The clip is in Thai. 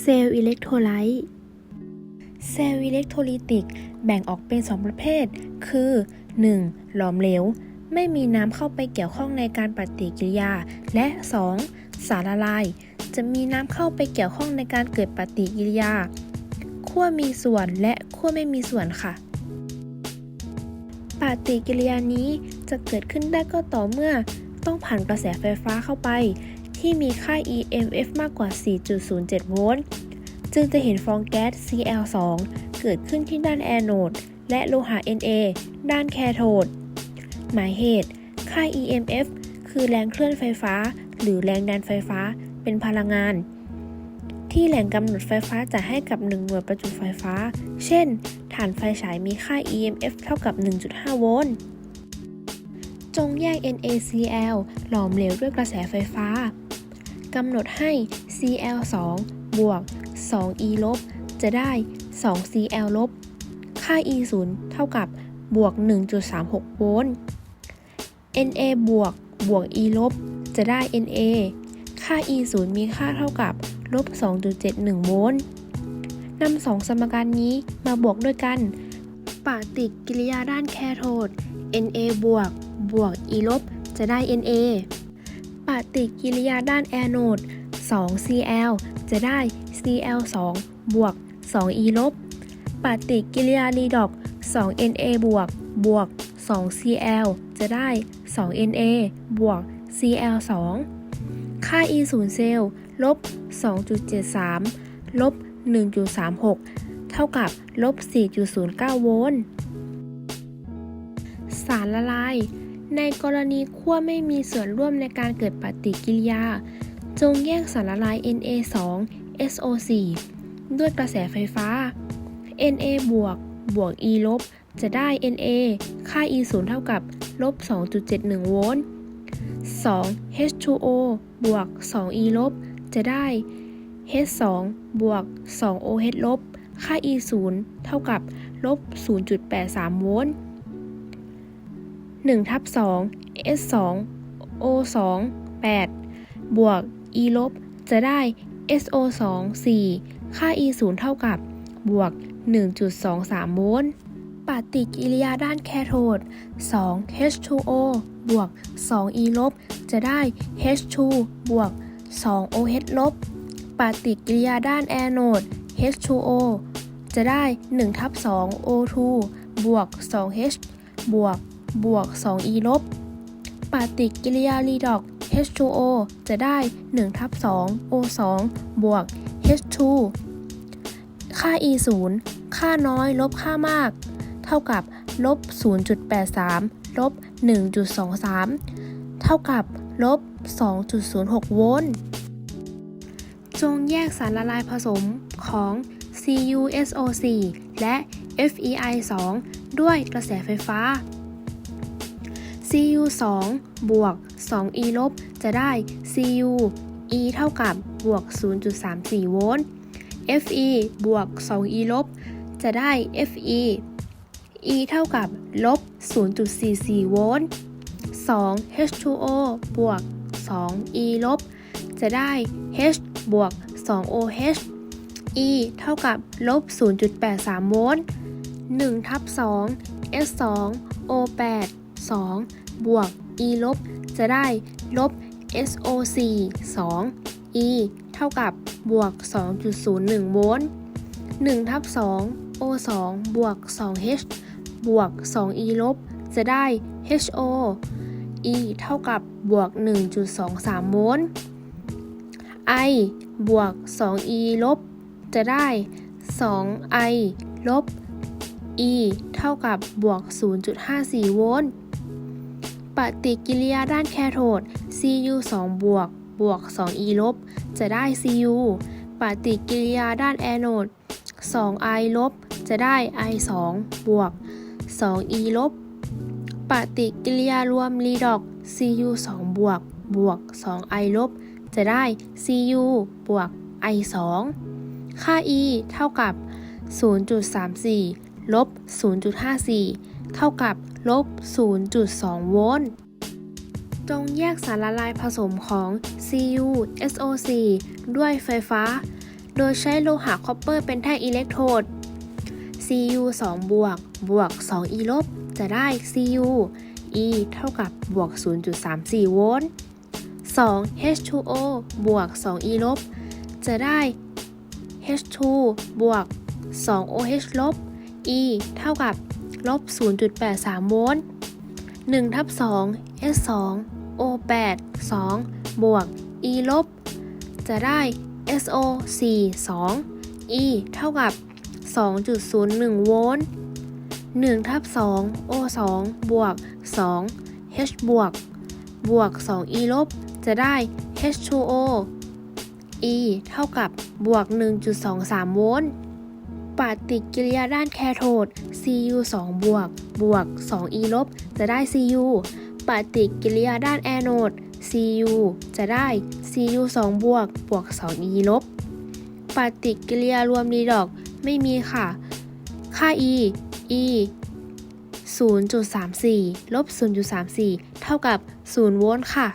เซลล์อิเล็กโทรไลต์เซลล์อิเล็กโทรลิติกแบ่งออกเป็น 2 ประเภท คือ 1. หลอมเหลว ไม่มีน้ำเข้าไปเกี่ยวข้องในการปฏิกิริยา และ 2. สารละลาย จะมีน้ำเข้าไปเกี่ยวข้องในการเกิดปฏิกิริยาขั้วมีส่วนและขั้วไม่มีส่วนค่ะ ปฏิกิริยานี้จะเกิดขึ้นได้ก็ต่อเมื่อต้องผ่านกระแสไฟฟ้าเข้าไป ที่มีค่า EMF มากกว่า 4.07 โวลต์ จึงจะเห็นฟองแก๊ส Cl2 เกิดขึ้นที่ด้านแอนโนด และโลหะ Na ด้านแคโทด หมายเหตุ ค่า EMF คือแรงเคลื่อนไฟฟ้า หรือแรงดันไฟฟ้าเป็นพลังงาน ที่แหล่งกำหนดไฟฟ้าจะให้กับ1หน่วยประจุไฟฟ้า เช่น ฐานไฟฉายมีค่า EMF เท่ากับ 1.5 โวลต์จงแยก NaCl หลอมเหลวด้วยกระแสไฟฟ้า กำหนดให้ Cl2 บวก 2E ลบจะได้ 2Cl ลบ ค่า E0 เท่ากับบวก 1.36 โวลต์ Na บวก บวก E ลบ จะได้ Na ค่า E0 มีค่าเท่ากับ ลบ 2.71 โวลต์นำสองสมการนี้มาบวกด้วยกัน ปฏิกิริยาด้านแคโทด Na บวก บวก E ลบ จะได้ Na ปฏิกิริยาด้านแอนโนด 2Cl จะได้ Cl2 บวก 2E ลบ ปฏิกิริยารีดอก 2Na บวก บวก 2Cl จะได้ 2Na บวก Cl2 ค่า E0 เซลล์ลบ 2.73 ลบ 1.36 เท่ากับ ลบ 4.09 โวลต์ สารละลาย ในกรณีขั้วไม่มีส่วนร่วมในการเกิดปฏิกิริยา จงแยกสารละลาย Na2 SO4 ด้วยกระแสไฟฟ้า Na บวกบวก E ลบ จะได้ Na ค่า E0 เท่ากับลบ 2.71 โวลต์ 2 H2O บวก 2E ลบ จะได้ H2 บวก 2OH ลบ ค่า E0 เท่ากับลบ 0.83 โวลต์ 1ทับ2 S2 O2 8 บวก E ลบ จะได้ SO2 4 ค่า E0 เท่ากับบวก 1.23 โวลต์ ปฏิกิริยาด้านแคโทด 2 H2O บวก 2E ลบ จะได้ H2 บวก 2OH ลบ ปฏิกิริยาด้านแอนโนด H2O จะได้1ทับ2 O2 บวก 2H บวก บวก 2E ลบ ปฏิกิริยารีดอก H2O จะได้ 1 ทับ 2 O2 บวก H2 ค่า E0 ค่าน้อยลบค่ามาก เท่ากับลบ 0.83 ลบ 1.23 เท่ากับลบ 2.06 โวลต์ จงแยกสารละลายผสมของ CuSO4 และ FeI2 ด้วยกระแสไฟฟ้า Cu2 บวก 2e ลบ จะได้ Cu e เท่ากับบวก 0.34 โวลต์ Fe บวก 2e ลบ จะได้ Fe e เท่ากับลบ 0.44 โวลต์ 2 H2O บวก 2e ลบ จะได้ H บวก 2OH E เท่ากับลบ 0.83 โวลต์ 1 ทับ 2 S2 O8 2 บวก E ลบ จะได้ลบ SO4 2 E เท่ากับบวก 2.01 โวลต์1ทับ2 O2 บวก 2H บวก 2E ลบ จะได้ HO E เท่ากับบวก 1.23 โวลต์ I บวก 2e ลบ จะได้ 2i ลบ e เท่ากับบวก 0.54 โวลต์ ปฏิกิริยาด้านแคโทด Cu 2 บวก บวก 2e ลบ จะได้ Cu ปฏิกิริยาด้านแอนโนด 2i ลบ จะได้ i 2บวก 2e ลบ ปฏิกิริยารวมรีดอก Cu 2 บวก บวก 2i ลบ จะได้ Cu บวก i 2ค่า e เท่ากับ 0.34 ลบ 0.54 เท่ากับลบ 0.2 โวลต์จงแยกสารละลายผสมของ Cu SO4 ด้วยไฟฟ้า โดยใช้โลหะคอปเปอร์เป็นแท่งอิเล็กโทรด Cu 2 บวก บวก 2e ลบ จะได้ Cu E เท่ากับบวก 0.34 โวลต์ 2 H2O บวก 2e ลบ จะได้ H2 บวก 2OH ลบ E เท่ากับลบ 0.83 โวลต์1ทับ2 S2 O8 2 บวก E ลบ จะได้ SO4 2 E เท่ากับ 2.01 โวลต์1ทับ2 O2 บวก 2 H บวก บวก 2E ลบ จะได้ H2O E เท่ากับบวก 1.23 โวลต์ ปฏิกิริยาด้านแคโทด Cu 2บวกบวก 2e ลบจะได้ Cu ปฏิกิริยาด้านแอนโอด Cu จะได้ Cu 2บวกบวก 2e ลบ ปฏิกิริยารวมรีดอกไม่มีค่ะ ค่า e e 0.34 ลบ 0.34 เท่ากับ 0 โวลต์ค่ะ